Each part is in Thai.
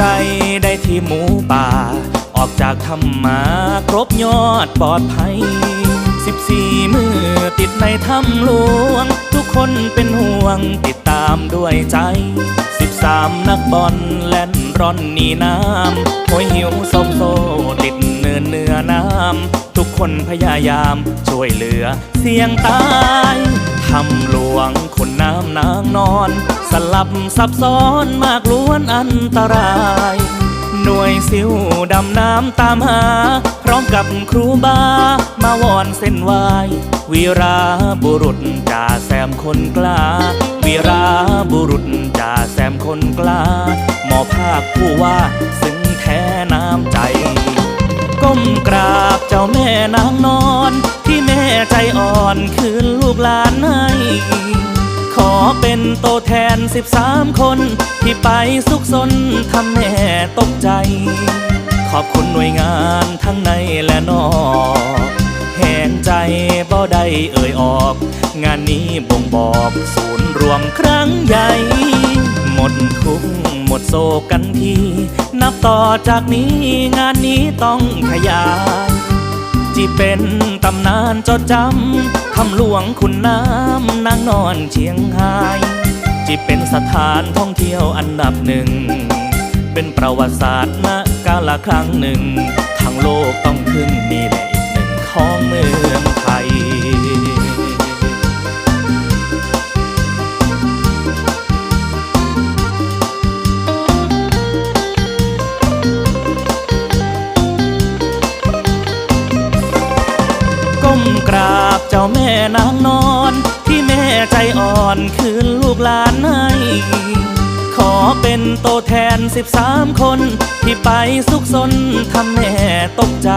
ได้ที่หมูป่า ออกจากถ้ำมาครบยอดปลอดภัยสิบสี่มือติดในถ้ำหลวง ทุกคนเป็นห่วงติดตามด้วยใจสิบสามนักบอลแล่นร่อนหนีน้ำโหยหิวสมโซติดเนินเนื้อน้ำ ทุกคนพยายามช่วยเหลือเสี่ยงตายทำหลวงคนน้ำนางนอน สลับซับซ้อนมากล้วนอันตราย หน่วยซิวดำน้ำตามหา พร้อมกับครูบา มาวอนเส้นไหววีราบุรุษจ่าแซมคนกล้า วีราบุรุษจ่าแซมคนกล้า หมอภาคผู้ว่าซึ้งแท้น้ำใจก้มกราบเจ้าแม่นางนอน ที่แม่ใจอ่อนคืนลูกหลานให้ ขอเป็นตัวแทนสิบสามคน ที่ไปสุขสนทำแม่ตกใจ ขอบคุณหน่วยงานทั้งในและนอกแห่งใจบ่ได้เอ่ยออก งานนี้บ่งบอกศูนย์รวมครั้งใหญ่ หมดทุกหมดโศกกันที นับต่อจากนี้งานนี้ต้องขยาย ที่เป็นตำนานจดจำคำหลวงคุณน้ำนางนอนเชียงหายที่เป็นสถานท่องเที่ยวอันดับหนึ่ง เป็นประวัติศาสตร์ณกาลครั้งหนึ่งทั้งโลกต้องขึ้นนี่แหละอีกหนึ่งของเมือง แม่นางนอน ที่แม่ใจอ่อนคืนลูกหลานให้ขอเป็นตัวแทนสิบสามคน ที่ไปสุขสนทำแม่ตกใจ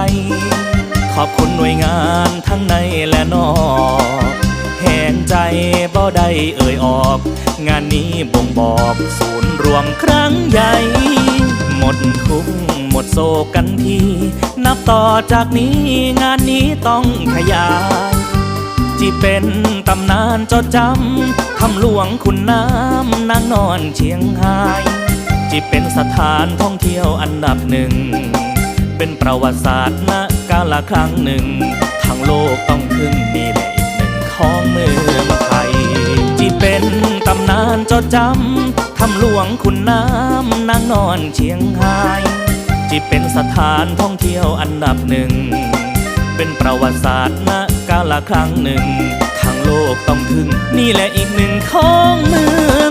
ขอบคุณหน่วยงานทั้งในและนอกแห่งใจบ่ได้เอ่ยออก งานนี้บ่งบอกศูนย์รวมครั้งใหญ่ หมดทุกหมดโศกกันที นับต่อจากนี้งานนี้ต้องขยาย ที่เป็นตำนานจดจำคำหลวงคุณน้ำนางนอนเชียงรายที่เป็นสถานท่องเที่ยวอันดับหนึ่ง เป็นประวัติศาสตร์ณกาลครั้งหนึ่งทั้งโลกต้องขึ้นนี่แหละอีกหนึ่งของเมืองไทยที่เป็นตำนานจดจำคำหลวงคุณน้ำนางนอนเชียงรายที่เป็นสถานท่องเที่ยวอันดับหนึ่ง เป็นประวัติศาสตร์ณกาลครั้งหนึ่งทั้งโลกต้องถึง นี่แหละอีกหนึ่งของเมือ